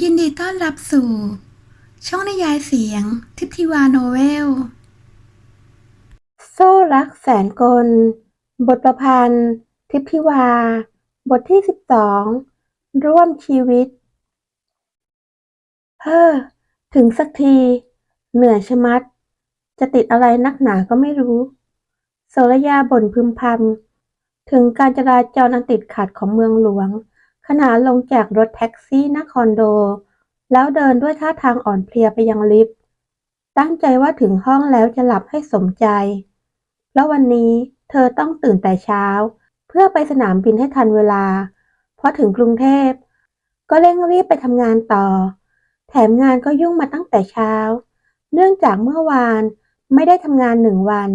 ยินดีต้อนรับสู่ ช่องนิยายเสียง ทิพทิวาโนเวล โซ่รักแสนกล บทประพันธ์ ทิพธิวา บทที่สิบสองร่วมชีวิต เฮ้อ ถึงสักที เหนื่อยชะมัด จะติดอะไรนักหนาก็ไม่รู้ โสระยาบ่นพึมพำถึงการจราจรอันติดขัดของเมืองหลวง ขณะลงจากรถแท็กซี่นครโด แล้วเดินด้วยท่าทางอ่อนเพลียไปยังลิฟต์ตั้งใจว่าถึงห้องแล้วจะหลับให้สมใจ แล้ววันนี้เธอต้องตื่นแต่เช้า เพื่อไปสนามบินให้ทันเวลา เพราะถึงกรุงเทพ ก็เร่งรีบไปทำงานต่อ แถมงานก็ยุ่งมาตั้งแต่เช้า เนื่องจากเมื่อวานไม่ได้ทำงานหนึ่งวัน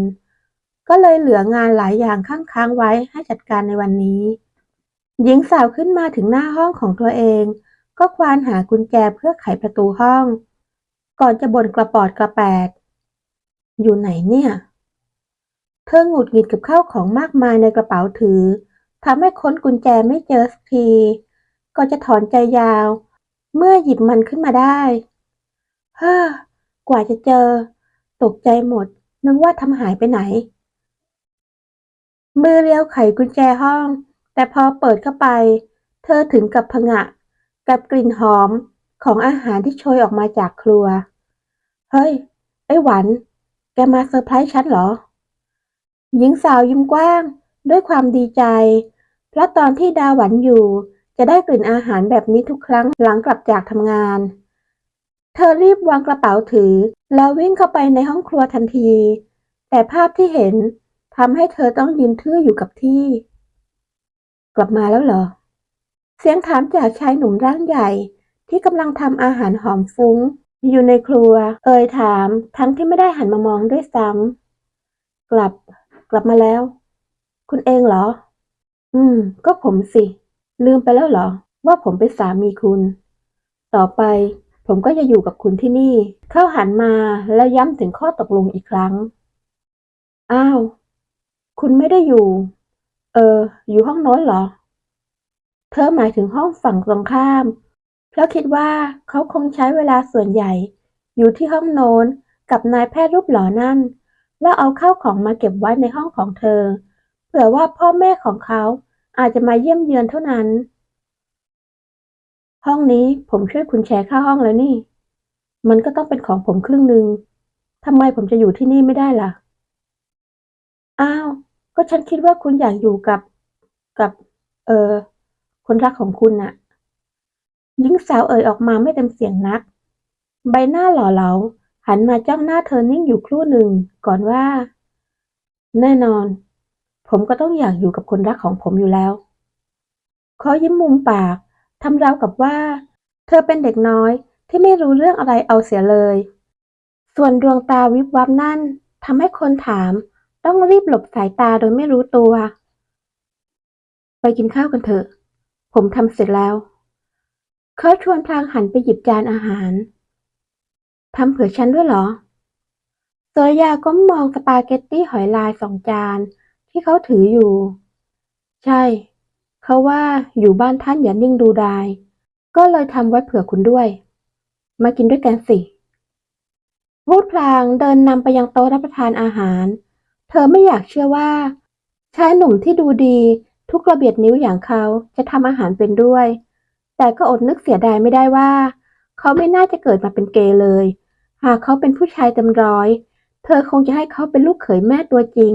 ก็เลยเหลืองานหลายอย่างข้างค้างไว้ให้จัดการในวันนี้ หญิงสาวขึ้นมาถึงหน้าห้องของตัวเอง ก็ควานหากุญแจเพื่อไขประตูห้อง ก่อนจะบ่นกระปอดกระแปด อยู่ไหนเนี่ย เธอหงุดหงิดกับข้าวของมากมายในกระเป๋าถือทำให้ค้นกุญแจไม่เจอสักที ก็จะถอนใจยาว เมื่อหยิบมันขึ้นมาได้เฮ้อกว่าจะเจอ ตกใจหมด นึกว่าทำหายไปไหน มือเรียวไขกุญแจห้อง แต่พอเปิดเข้าไป เธอถึงกับผงะ กับกลิ่นหอมของอาหารที่โชยออกมาจากครัว เฮ้ย ไอ้หวัน แกมาเซอร์ไพรส์ฉันเหรอ หญิงสาวยิ้มกว้างด้วยความดีใจ เพราะตอนที่ดาหวันอยู่ จะได้กลิ่นอาหารแบบนี้ทุกครั้งหลังกลับจากทำงาน เธอรีบวางกระเป๋าถือ แล้ววิ่งเข้าไปในห้องครัวทันที แต่ภาพที่เห็นทำให้เธอต้องยืนทื่ออยู่กับที่ กลับมาแล้วเหรอ เสียงถามจากชายหนุ่มร่างใหญ่ ที่กำลังทำอาหารหอมฟุ้ง อยู่ในครัว เอ่ยถาม ทั้งที่ไม่ได้หันมามองด้วยซ้ำกลับ กลับมาแล้ว คุณเองเหรอ อืม ก็ผมสิ ลืมไปแล้วเหรอ ว่าผมเป็นสามีคุณ ต่อไป ผมก็จะอยู่กับคุณที่นี่ เขาหันมาแล้วย้ำถึงข้อตกลงอีกครั้ง อ้าว คุณไม่ได้อยู่ เออ อยู่ห้องโน้นเหรอ เธอหมายถึงห้องฝั่งตรงข้าม เพราะคิดว่าเขาคงใช้เวลาส่วนใหญ่ อยู่ที่ห้องโน้นกับนายแพทย์รูปหล่อนั่น แล้วเอาข้าวของมาเก็บไว้ในห้องของเธอ เผื่อว่าพ่อแม่ของเขาอาจจะมาเยี่ยมเยือนเท่านั้น ห้องนี้ผมช่วยคุณแชร์ค่าห้องแล้วนี่ มันก็ต้องเป็นของผมครึ่งหนึ่งทำไมผมจะอยู่ที่นี่ไม่ได้ล่ะ อ้าว ก็ฉันคิดว่าคุณอยากอยู่กับกับ เออคนรักของคุณน่ะหญิงสาวเอ่ยออกมาไม่เต็มเสียงนัก ใบหน้าหล่อเหลาหันมาจ้องหน้าเธอนิ่งอยู่ครู่หนึ่งก่อนว่า แน่นอน ผมก็ต้องอยากอยู่กับคนรักของผมอยู่แล้วขายิ้มมุมปากทำราวกับว่า เธอเป็นเด็กน้อยที่ไม่รู้เรื่องอะไรเอาเสียเลย ส่วนดวงตาวิบวับนั่นทำให้คนถาม ต้องรีบหลบสายตาโดยไม่รู้ตัว ไปกินข้าวกันเถอะ ผมทำเสร็จแล้ว เขาชวนพลางหันไปหยิบจานอาหาร ทำเผื่อฉันด้วยเหรอโซยาก็มองสปาเกตตี้หอยลายสองจานที่เขาถืออยู่ ใช่ เขาว่าอยู่บ้านท่านอย่านิ่งดูดาย ก็เลยทำไว้เผื่อคุณด้วย มากินด้วยกันสิพูดพลางเดินนำไปยังโต๊ะรับประทานอาหาร เธอไม่อยากเชื่อว่าชายหนุ่มที่ดูดีทุกระเบียดนิ้วอย่างเขาจะทำอาหารเป็นด้วย แต่ก็อดนึกเสียดายไม่ได้ว่า เขาไม่น่าจะเกิดมาเป็นเกย์เลย หากเขาเป็นผู้ชายเต็มร้อย เธอคงจะให้เขาเป็นลูกเขยแม่ตัวจริง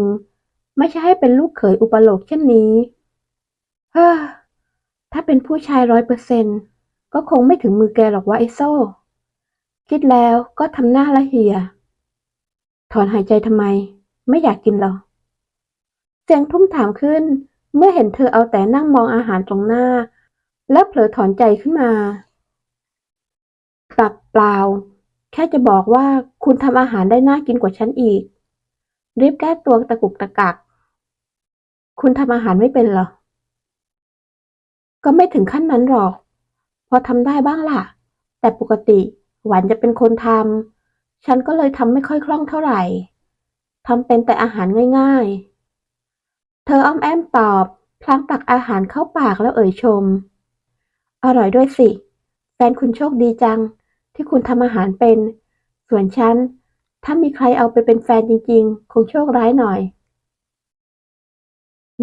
ไม่ใช่ให้เป็นลูกเขยอุปโลกเช่นนี้เฮ้อถ้าเป็นผู้ชายร้อยเปอร์เซนก็คงไม่ถึงมือแกหรอกว่าไอโซ่ คิดแล้วก็ทำหน้าละเหีย ถอนหายใจทำไม ไม่อยากกินหรอ เสียงทุ่มถามขึ้น เมื่อเห็นเธอเอาแต่นั่งมองอาหารตรงหน้า แล้วเผลอถอนใจขึ้นมาปล่าเปล่า แค่จะบอกว่าคุณทำอาหารได้น่ากินกว่าฉันอีก รีบแก้ตัวตะกุกตะกัก คุณทำอาหารไม่เป็นหรอ ก็ไม่ถึงขั้นนั้นหรอก พอทำได้บ้างล่ะ แต่ปกติหวานจะเป็นคนทำ ฉันก็เลยทำไม่ค่อยคล่องเท่าไหร่ ทำเป็นแต่อาหารง่ายๆ เธออ้อมแอมตอบ พลางตักอาหารเข้าปากแล้วเอ่ยชม อร่อยด้วยสิ แฟนคุณโชคดีจัง ที่คุณทำอาหารเป็น ส่วนฉัน ถ้ามีใครเอาไปเป็นแฟนจริงๆ คงโชคร้ายหน่อย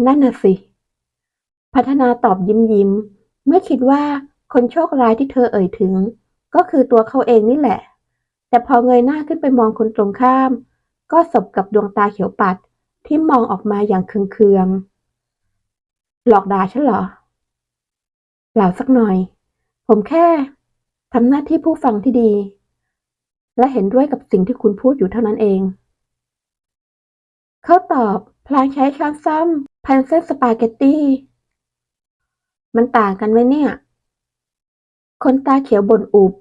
นั่นน่ะสิ พัฒนาตอบยิ้มยิ้ม เมื่อคิดว่าคนโชคร้ายที่เธอเอ่ยถึง ก็คือตัวเขาเองนี่แหละ แต่พอเงยหน้าขึ้นไปมองคนตรงข้าม ก็สบกับดวงตาเขียวปัดที่มองออกมาอย่างเคืองๆ หลอกด่าฉันเหรอเปล่าสักหน่อย ผมแค่ทำหน้าที่ผู้ฟังที่ดี และเห็นด้วยกับสิ่งที่คุณพูดอยู่เท่านั้นเอง เขาตอบพลางใช้ช้อนซ้ำพันเส้นสปาเกตตี้ มันต่างกันไหมเนี่ย คนตาเขียวบ่นอุบ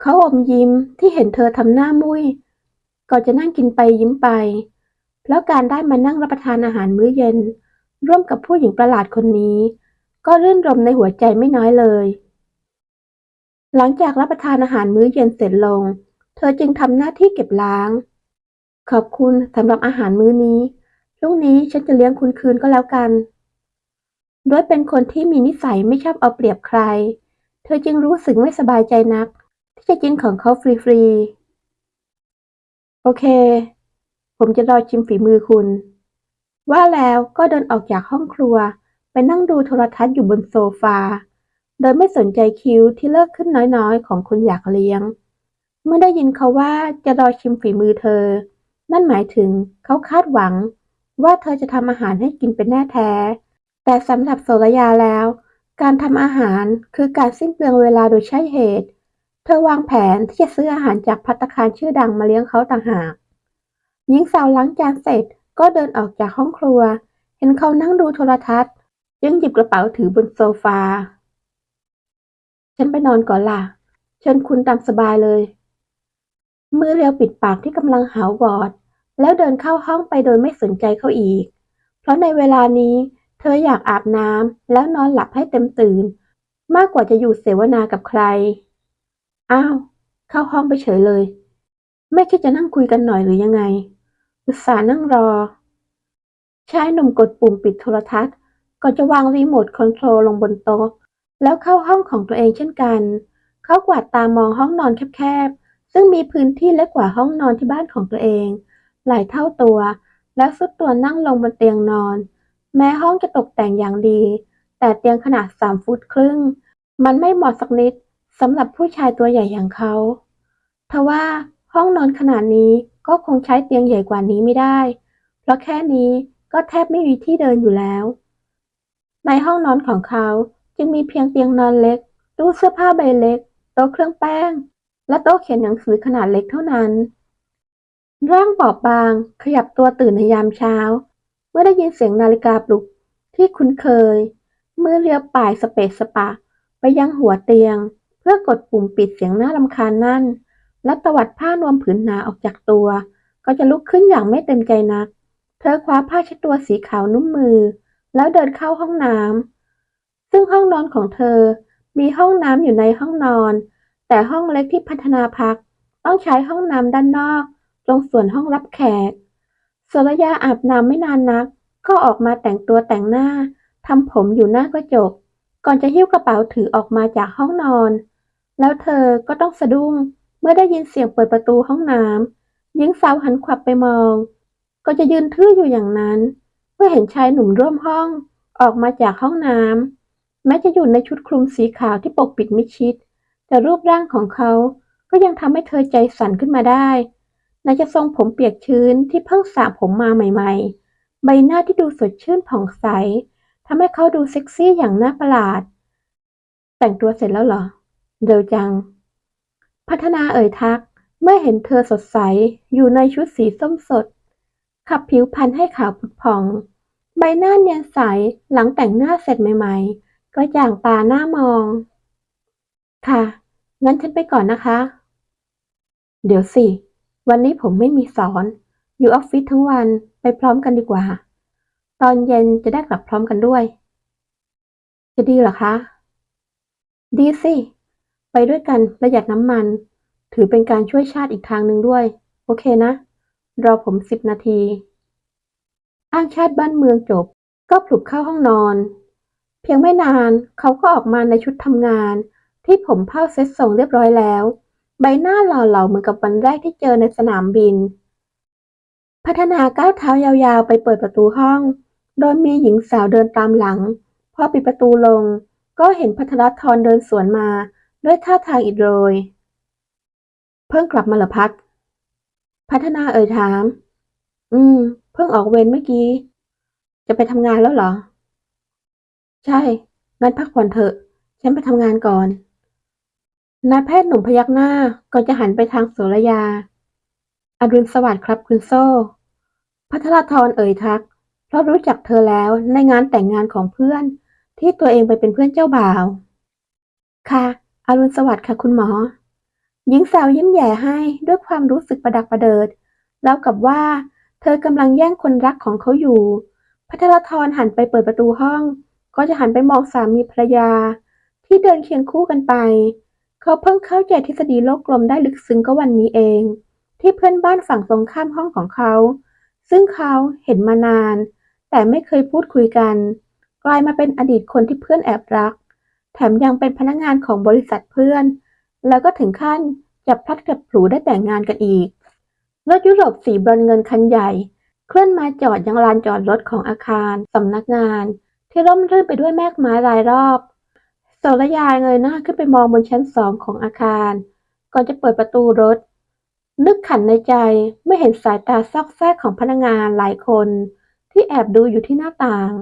เขาอมยิ้มที่เห็นเธอทำหน้ามุ้ย ก่อนจะนั่งกินไปยิ้มไป แล้วการได้มานั่งรับประทานอาหารมื้อเย็น ร่วมกับผู้หญิงประหลาดคนนี้ ก็รื่นรมในหัวใจไม่น้อยเลย หลังจากรับประทานอาหารมื้อเย็นเสร็จลง เธอจึงทำหน้าที่เก็บล้าง ขอบคุณสำหรับอาหารมื้อนี้พรุ่งนี้ฉันจะเลี้ยงคุณคืนก็แล้วกันด้วยเป็นคนที่มีนิสัยไม่ชอบเอาเปรียบใคร เธอจึงรู้สึกไม่สบายใจนัก ที่จะกินของเขาฟรีๆ โอเค ผมจะรอชิมฝีมือคุณ ว่าแล้วก็เดินออกจากห้องครัว ไปนั่งดูโทรทัศน์อยู่บนโซฟา โดยไม่สนใจคิวที่เลิกขึ้นน้อยๆ ของคนอยากเลี้ยง เมื่อได้ยินเขาว่าจะรอชิมฝีมือเธอ นั่นหมายถึงเขาคาดหวัง ว่าเธอจะทำอาหารให้กินเป็นแน่แท้ แต่สำหรับโสรยาแล้ว การทำอาหารคือการสิ้นเปลืองเวลาโดยใช่เหตุ ธอวางแผนที่จะซื้ออาหารจากภัตคารชื่อดังมาเลี้ยงเขาต่างหาก หญิงสาวล้างจานเสร็จก็เดินออกจากห้องครัว เห็นเขานั่งดูโทรทัศน์จึงหยิบกระเป๋าถือบนโซฟา ฉันไปนอนก่อนล่ะ เชิญคุณตามสบายเลย มือเรียวปิดปากที่กำลังหาววอด แล้วเดินเข้าห้องไปโดยไม่สนใจเขาอีก เพราะในเวลานี้เธออยากอาบน้ำแล้วนอนหลับให้เต็มตื่น มากกว่าจะอยู่เสวนากับใคร อ้าว เข้าห้องไปเฉยเลย ไม่คิดจะนั่งคุยกันหน่อยหรือยังไง อุตส่าห์นั่งรอ ชายหนุ่มกดปุ่มปิดโทรทัศน์ก่อนจะวางรีโมทคอนโทรลลงบนโต๊ะ แล้วเข้าห้องของตัวเองเช่นกัน เขากวาดตามองห้องนอนแคบๆ ซึ่งมีพื้นที่เล็กกว่าห้องนอนที่บ้านของตัวเอง หลายเท่าตัว แล้วสุดตัวนั่งลงบนเตียงนอน แม้ห้องจะตกแต่งอย่างดี แต่เตียงขนาดสามฟุตครึ่ง มันไม่เหมาะสักนิด สำหรับผู้ชายตัวใหญ่อย่างเขา ทว่าห้องนอนขนาดนี้ก็คงใช้เตียงใหญ่กว่านี้ไม่ได้ เพราะแค่นี้ก็แทบไม่มีที่เดินอยู่แล้ว ในห้องนอนของเขาจึงมีเพียงเตียงนอนเล็ก ตู้เสื้อผ้าใบเล็ก โต๊ะเครื่องแป้ง และโต๊ะเขียนหนังสือขนาดเล็กเท่านั้น ร่างบอบบางขยับตัวตื่นในยามเช้า เมื่อได้ยินเสียงนาฬิกาปลุกที่คุ้นเคย เมื่อเรียวป่ายสเปะสปะ ไปยังหัวเตียง พื่อกดปุ่มปิดเสียงน่ารำคาญนั่น และตวัดผ้านวมผืนหนาออกจากตัว ก็จะลุกขึ้นอย่างไม่เต็มใจนัก เธอคว้าผ้าเช็ดตัวสีขาวนุ่มมือ แล้วเดินเข้าห้องน้ำซึ่งห้องนอนของเธอ มีห้องน้ำอยู่ในห้องนอน แต่ห้องเล็กที่พัฒนาพัก ต้องใช้ห้องน้ำด้านนอก ตรงส่วนห้องรับแขกสรยาอาบน้ำไม่นานนัก ก็ออกมาแต่งตัวแต่งหน้าทำผมอยู่หน้ากระจก ก่อนจะหิ้วกระเป๋าถือออกมาจากห้องนอน แล้วเธอก็ต้องสะดุ้งเมื่อได้ยินเสียงเปิดประตูห้องน้ำหญิงสาวหันขวับไปมอง ก็จะยืนทื่ออยู่อย่างนั้น เมื่อเห็นชายหนุ่มร่วมห้องออกมาจากห้องน้ำแม้จะอยู่ในชุดคลุมสีขาวที่ปกปิดมิชิด แต่รูปร่างของเขาก็ยังทำให้เธอใจสั่นขึ้นมาได้ไหนจะทรงผมเปียกชื้นที่เพิ่งสระผมมาใหม่ ๆ ใบหน้าที่ดูสดชื่นผ่องใสทำให้เขาดูเซ็กซี่อย่างน่าประหลาด แต่งตัวเสร็จแล้วเหรอ เร็วจัง พัฒนาเอ่ยทัก เมื่อเห็นเธอสดใส อยู่ในชุดสีส้มสด ขับผิวพรรณให้ขาวผุดผ่อง ใบหน้าเนียนใส หลังแต่งหน้าเสร็จใหม่ๆ ก็อย่างตาหน้ามอง ค่ะ งั้นฉันไปก่อนนะคะ เดี๋ยวสิ วันนี้ผมไม่มีสอน อยู่ออฟฟิศทั้งวัน ไปพร้อมกันดีกว่า ตอนเย็นจะได้กลับพร้อมกันด้วย จะดีเหรอคะ ดีสิ ด้วยกันประหยัดน้ำมัน ถือเป็นการช่วยชาติอีกทางหนึ่งด้วย โอเคนะ รอผมสิบนาที อ้างชาติบ้านเมืองจบ ก็ปลุกเข้าห้องนอน เพียงไม่นานเขาก็ออกมาในชุดทำงาน ที่ผมเผ้าเซ็ตทรงเรียบร้อยแล้ว ใบหน้าหล่อเหลาเหมือนกับวันแรกที่เจอในสนามบิน พัฒนาก้าวเท้ายาวๆ ไปเปิดประตูห้อง โดยมีหญิงสาวเดินตามหลัง พอปิดประตูลง ก็เห็นพัทรธรเดินสวนมา ด้วยท่าทางอิดโรย เพิ่งกลับมาเหรอพัด พัฒนาเอ่ยถาม อืม เพิ่งออกเวรเมื่อกี้ จะไปทำงานแล้วเหรอ ใช่ งั้นพักผ่อนเถอะ ฉันไปทำงานก่อน นายแพทย์หนุ่มพยักหน้าก่อนจะหันไปทางโสรยา อรุณสวัสดิ์ครับคุณโซ่ พัทรธรเอ่ยทัก เพราะรู้จักเธอแล้วในงานแต่งงานของเพื่อนที่ตัวเองไปเป็นเพื่อนเจ้าบ่าว ค่ะ อรุณสวัสดิ์ค่ะคุณหมอ หญิงสาวยิ้มแย่ให้ด้วยความรู้สึกประดักประเดิดแล้วกับว่า เธอกำลังแย่งคนรักของเขาอยู่ พัทรธรหันไปเปิดประตูห้อง ก็จะหันไปมองสามีภรรยา ที่เดินเคียงคู่กันไป เขาเพิ่งเข้าใจทฤษฎีโลกกลมได้ลึกซึ้งก็วันนี้เอง ที่เพื่อนบ้านฝั่งตรงข้ามห้องของเขา ซึ่งเขาเห็นมานาน แต่ไม่เคยพูดคุยกัน กลายมาเป็นอดีตคนที่เพื่อนแอบรัก แถมยังเป็นพนักงานของบริษัทเพื่อน แล้วก็ถึงขั้นจับพลัดกับผลูได้แต่งงานกันอีก รถยุโรปสีบรอนเงินคันใหญ่ เคลื่อนมาจอดยังลานจอดรถของอาคารสำนักงาน ที่ร่มรื่นไปด้วยแมกไม้รายรอบโสระยาเงยหน้าขึ้นไปมองบนชั้นสองของอาคาร ก่อนจะเปิดประตูรถ นึกขันในใจเมื่อเห็นสายตาซอกแซกของพนักงานหลายคน ที่แอบดูอยู่ที่หน้าต่าง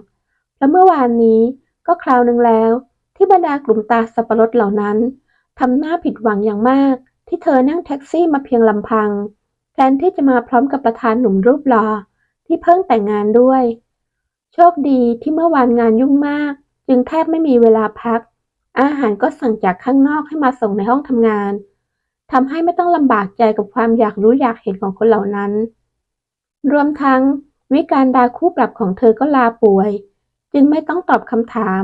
และเมื่อวานนี้ก็คราวหนึ่งแล้ว ที่บรรดากลุ่มตาสับปะรดเหล่านั้นทำหน้าผิดหวังอย่างมาก ที่เธอนั่งแท็กซี่มาเพียงลำพัง แทนที่จะมาพร้อมกับประธานหนุ่มรูปหล่อที่เพิ่งแต่งงานด้วย โชคดีที่เมื่อวานงานยุ่งมาก จึงแทบไม่มีเวลาพัก อาหารก็สั่งจากข้างนอกให้มาส่งในห้องทำงานทำให้ไม่ต้องลำบากใจกับความอยากรู้อยากเห็นของคนเหล่านั้น รวมทั้งวิการดาคู่ปรับของเธอก็ลาป่วย จึงไม่ต้องตอบคำถาม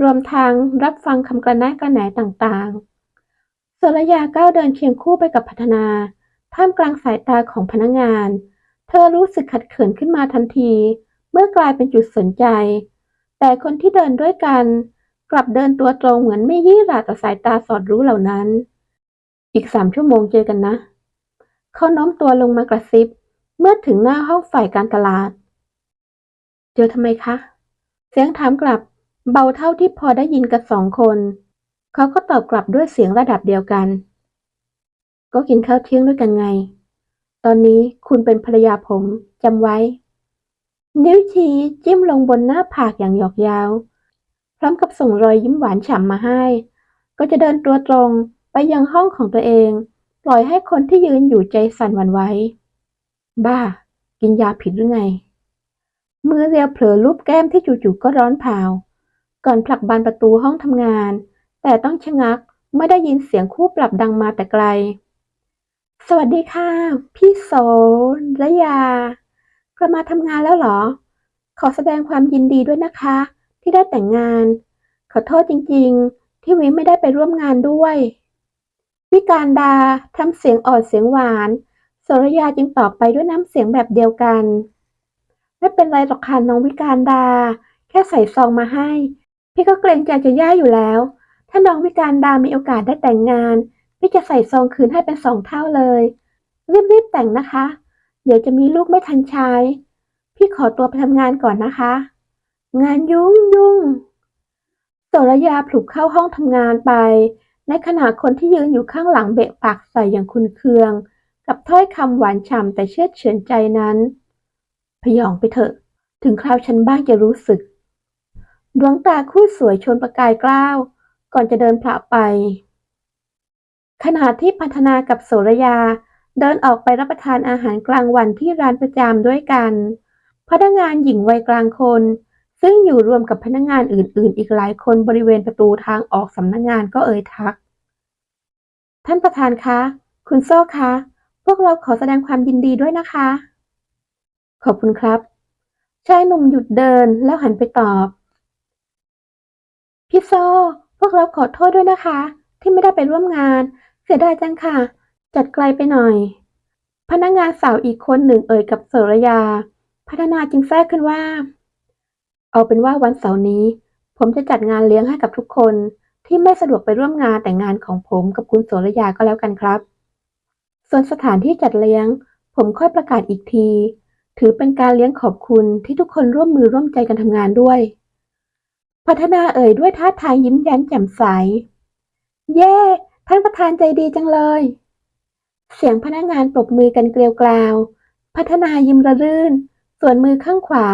รวมทั้งรับฟังคำกระแนะกระแหนต่างๆ สรยาก้าวเดินเคียงคู่ไปกับพัฒนา ท่ามกลางสายตาของพนักงาน เธอรู้สึกขัดเขินขึ้นมาทันที เมื่อกลายเป็นจุดสนใจ แต่คนที่เดินด้วยกัน กลับเดินตัวตรงเหมือนไม่ยี่หร่าต่อสายตาสอดรู้เหล่านั้น อีกสามชั่วโมงเจอกันนะ เขาโน้มตัวลงมากระซิบ เมื่อถึงหน้าห้องฝ่ายการตลาด เจอทำไมคะ เสียงถามกลับ เบาเท่าที่พอได้ยินกันสองคน เขาก็ตอบกลับด้วยเสียงระดับเดียวกัน ก็กินข้าวเที่ยงด้วยกันไง ตอนนี้คุณเป็นภรรยาผมจำไว้ นิ้วชี้จิ้มลงบนหน้าผากอย่างหยอกยาว พร้อมกับส่งรอยยิ้มหวานฉ่ำมาให้ ก็จะเดินตัวตรงไปยังห้องของตัวเอง ปล่อยให้คนที่ยืนอยู่ใจสั่นหวั่นไหวบ้า กินยาผิดหรือไงมือเรียวเผลอลูบแก้มที่จู่ๆก็ร้อนเผา ก่อนผลักบานประตูห้องทำงาน แต่ต้องชะงักเมื่อได้ยินเสียงคู่ปรับดังมาแต่ไกล สวัสดีค่ะ พี่โสระยากลับมาทำงานแล้วเหรอ ขอแสดงความยินดีด้วยนะคะ ที่ได้แต่งงาน ขอโทษจริงๆ ที่วิไม่ได้ไปร่วมงานด้วย วิการดาทำเสียงอ่อนเสียงหวานโสระยาจึงตอบไปด้วยน้ำเสียงแบบเดียวกัน ไม่เป็นไรหรอกค่ะน้องวิการดา แค่ใส่ซองมาให้ พี่ก็เกรงใจจะแย่อยู่แล้ว ถ้าน้องวิการดามีโอกาสได้แต่งงาน พี่จะใส่ซองคืนให้เป็นสองเท่าเลย รีบๆแต่งนะคะ เดี๋ยวจะมีลูกไม่ทันใช้ พี่ขอตัวไปทำงานก่อนนะคะ งานยุ่งยุ่งโสระยาผลุกเข้าห้องทำงานไป ในขณะคนที่ยืนอยู่ข้างหลังเบะปากใส่อย่างคุนเคือง กับถ้อยคำหวานฉ่ำแต่เชื่อเฉือนใจนั้น พยองไปเถอะ ถึงคราวฉันบ้างจะรู้สึก ดวงตาคู่สวยชนประกายกล้าว ก่อนจะเดินผละไป ขณะที่พัฒนากับโสระยา เดินออกไปรับประทานอาหารกลางวันที่ร้านประจำด้วยกัน พนักงานหญิงวัยกลางคน ซึ่งอยู่รวมกับพนักงานอื่น ๆ อีกหลายคนบริเวณประตูทางออกสำนักงานก็เอ่ยทัก ท่านประธานคะ คุณโซ่คะ พวกเราขอแสดงความยินดีด้วยนะคะ ขอบคุณครับ ชายหนุ่มหยุดเดินแล้วหันไปตอบ พี่โซ่พวกเราขอโทษด้วยนะคะ ที่ไม่ได้ไปร่วมงาน เสียดายจังค่ะ จัดไกลไปหน่อย พนักงานสาวอีกคนหนึ่งเอ่ยกับเสรยา พัฒนาจึงแทรกขึ้นว่า เอาเป็นว่าวันเสาร์นี้ ผมจะจัดงานเลี้ยงให้กับทุกคนที่ที่ไม่สะดวกไปร่วมงานแต่งงานของผมกับคุณโสรยาก็แล้วกันครับ ส่วนสถานที่จัดเลี้ยง ผมค่อยประกาศอีกที ถือเป็นการเลี้ยงขอบคุณที่ทุกคนร่วมมือร่วมใจกันทำงานด้วย พัฒนาเอ่ยด้วยท่าทางยิ้มแย้มแจ่มใส เย่ท่านประธานใจดีจังเลย เสียงพนักงานปรบมือกันเกลียวกราว พัฒนายิ้มระรื่น ส่วนมือข้างขวา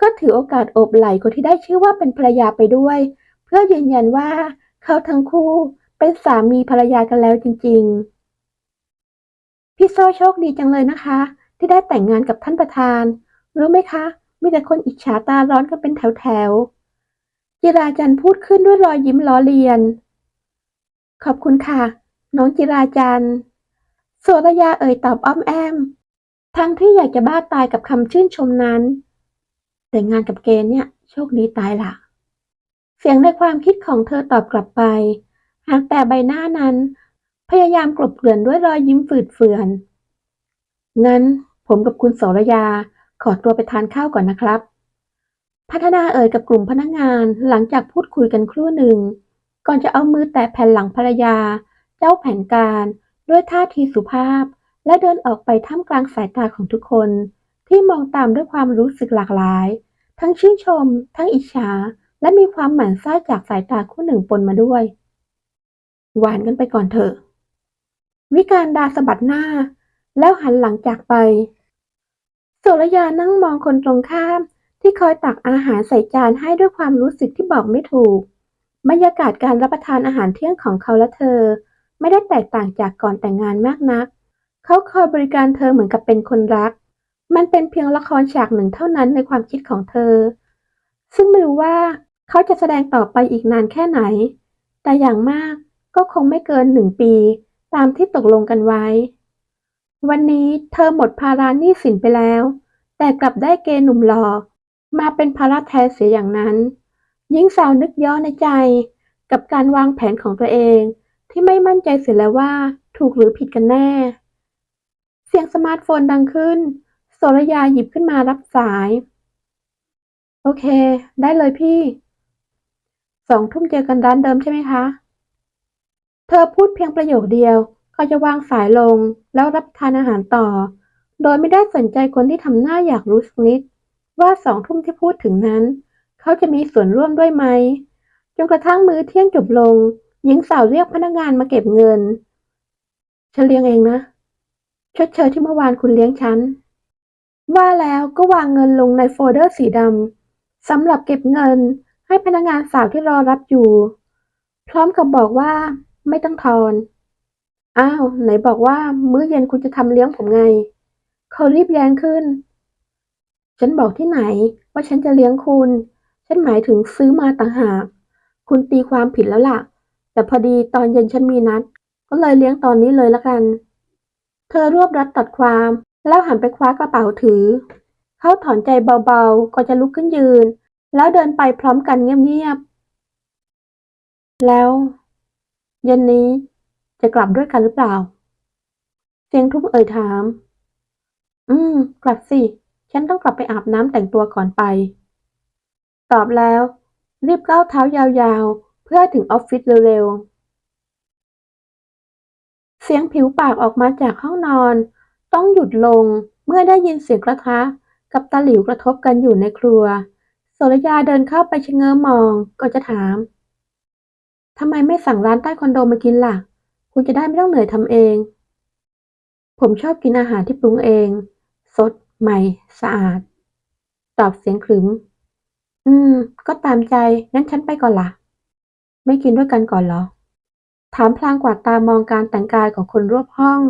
ก็ถือโอกาสโอบไหล่คนที่ได้ชื่อว่าเป็นภรรยาไปด้วย เพื่อยืนยันว่าเขาทั้งคู่เป็นสามีภรรยากันแล้วจริง ๆ พี่โซโชคดีจังเลยนะคะ ที่ได้แต่งงานกับท่านประธาน รู้ไหมคะ มีแต่คนอิจฉาตาร้อนกันเป็นแถวๆ จิราจันพูดขึ้นด้วยรอยยิ้มล้อเลียน ขอบคุณค่ะ น้องจิราจันทร์สุรยาเอ่ยตอบอ้อมแอม ทั้งที่อยากจะบ้าตายกับคำชื่นชมนั้น แต่งานกับเกณฑ์เนี่ย โชคดีตายละเสียงในความคิดของเธอตอบกลับไป หากแต่ใบหน้านั้น พยายามกลบเกลื่อนด้วยรอยยิ้มฝืดเฟือน งั้นผมกับคุณโสรยาขอตัวไปทานข้าวก่อนนะครับ พัฒนาเอ่ยกับกลุ่มพนักงานหลังจากพูดคุยกันครู่หนึ่ง ก่อนจะเอามือแตะแผ่นหลังภรรยา เจ้าแผนการด้วยท่าทีสุภาพ และเดินออกไปท่ามกลางสายตาของทุกคน ที่มองตามด้วยความรู้สึกหลากหลาย ทั้งชื่นชม ทั้งอิจฉา และมีความหมั่นไส้จากสายตาคู่หนึ่งปนมาด้วย หวานกันไปก่อนเถอะ วิการดาสะบัดหน้า แล้วหันหลังจากไปโสรยานั่งมองคนตรงข้าม ที่คอยตักอาหารใส่จานให้ด้วยความรู้สึกที่บอกไม่ถูก บรรยากาศการรับประทานอาหารเที่ยงของเขาและเธอ ไม่ได้แตกต่างจากก่อนแต่งงานมากนัก เขาคอยบริการเธอเหมือนกับเป็นคนรัก มันเป็นเพียงละครฉากหนึ่งเท่านั้นในความคิดของเธอ ซึ่งไม่รู้ว่าเขาจะแสดงต่อไปอีกนานแค่ไหน แต่อย่างมากก็คงไม่เกินหนึ่งปี ตามที่ตกลงกันไว้ วันนี้เธอหมดภาระหนี้สินไปแล้ว แต่กลับได้เกณฑ์หนุ่มหล่อ มาเป็นภาระแทนเสียอย่างนั้น หญิงสาวนึกย้อนในใจกับการวางแผนของตัวเอง ที่ไม่มั่นใจเสียแล้วว่าถูกหรือผิดกันแน่ เสียงสมาร์ทโฟนดังขึ้นโสรยาหยิบขึ้นมารับสาย โอเค ได้เลยพี่สองทุ่มเจอกันร้านเดิมใช่ไหมคะ เธอพูดเพียงประโยคเดียวก็จะวางสายลงแล้วรับทานอาหารต่อ โดยไม่ได้สนใจคนที่ทำหน้าอยากรู้สักนิด ว่าสองทุ่มที่พูดถึงนั้น เขาจะมีส่วนร่วมด้วยไหม จนกระทั่งมื้อเที่ยงจบลง หญิงสาวเรียกพนักงานมาเก็บเงิน ฉันเลี้ยงเองนะ ชดเชยที่เมื่อวานคุณเลี้ยงฉัน ว่าแล้วก็วางเงินลงในโฟลเดอร์สีดำสำหรับเก็บเงินให้พนักงานสาวที่รอรับอยู่ พร้อมกับบอกว่าไม่ต้องทอน อ้าว ไหนบอกว่ามื้อเย็นคุณจะทำเลี้ยงผมไง เขารีบแย้งขึ้น ฉันบอกที่ไหนว่าฉันจะเลี้ยงคุณ ฉันหมายถึงซื้อมาต่างหาก คุณตีความผิดแล้วล่ะ แต่พอดีตอนเย็นฉันมีนัด ก็เลยเลี้ยงตอนนี้เลยละกัน เธอรวบรัดตัดความ แล้วหันไปคว้ากระเป๋าถือ เขาถอนใจเบาๆก็จะลุกขึ้นยืน แล้วเดินไปพร้อมกันเงียบๆ แล้ว เย็นนี้จะกลับด้วยกันหรือเปล่า เสียงทุ้มเอ่ยถาม อืม กลับสิ ฉันต้องกลับไปอาบน้ำแต่งตัวก่อนไป ตอบแล้ว รีบก้าวเท้ายาวๆ เพื่อถึงออฟฟิศเร็วๆ เสียงผิวปากออกมาจากห้องนอน ต้องหยุดลงเมื่อได้ยินเสียงกระทะ กับตะหลิวกระทบกันอยู่ในครัวโสรยาเดินเข้าไปชะเง้อมองก็จะถามทำไมไม่สั่งร้านใต้คอนโดมากินล่ะ คุณจะได้ไม่ต้องเหนื่อยทำเอง ผมชอบกินอาหารที่ปรุงเอง สด ใหม่ สะอาด ตอบเสียงขรึม อืม ก็ตามใจ งั้นฉันไปก่อนล่ะไม่กินด้วยกันก่อนเหรอ ถามพลางกวาดตามองการแต่งกายของคนรอบห้อง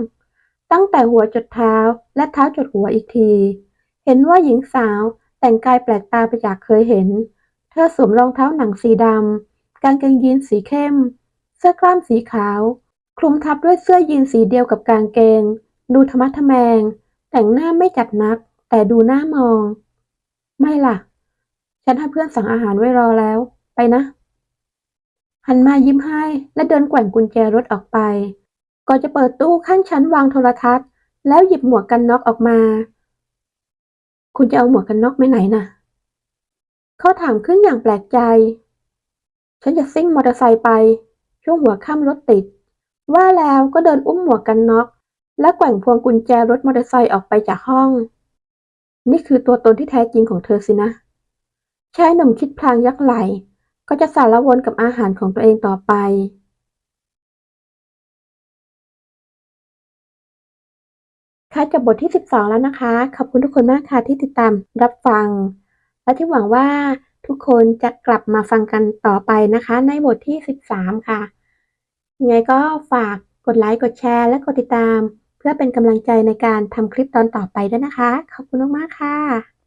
ตั้งแต่หัวจดเท้าและเท้าจดหัวอีกที เห็นว่าหญิงสาวแต่งกายแปลกตาไปจากเคยเห็น เธอสวมรองเท้าหนังสีดำ กางเกงยีนสีเข้ม เสื้อกล้ามสีขาว คลุมทับด้วยเสื้อยีนสีเดียวกับกางเกง ดูธรรมะทแมง แต่งหน้าไม่จัดนัก แต่ดูหน่ามอง ไม่ล่ะ ฉันให้เพื่อนสั่งอาหารไว้รอแล้ว ไปนะ หันมายิ้มให้ และเดินแกว่งกุญแจรถออกไปก่อนจะเปิดตู้ข้างชั้นวางโทรทัศน์ แล้วหยิบหมวกกันน็อกออกมา คุณจะเอาหมวกกันน็อกไปไหนน่ะเขาถามขึ้นอย่างแปลกใจ ฉันจะซิ่งมอเตอร์ไซค์ไป ช่วงหัวค่ำรถติด ว่าแล้วก็เดินอุ้มหมวกกันน็อก และแกว่งพวงกุญแจรถมอเตอร์ไซค์ออกไปจากห้อง นี่คือตัวตนที่แท้จริงของเธอสินะชายหนุ่มคิดพลางยักไหล ก็จะสารวนกับอาหารของตัวเองต่อไปค่ะจบบทที่ 12 แล้วนะคะ ขอบคุณทุกคนมากค่ะที่ติดตามรับฟัง และที่หวังว่าทุกคนจะกลับมาฟังกันต่อไปนะคะ ในบทที่ 13 ค่ะ ยังไงก็ฝากกดไลค์ กดแชร์ และกดติดตาม พื่อเป็นกำลังใจในการทำคลิปตอนต่อไปด้วยนะคะ ขอบคุณมากๆค่ะ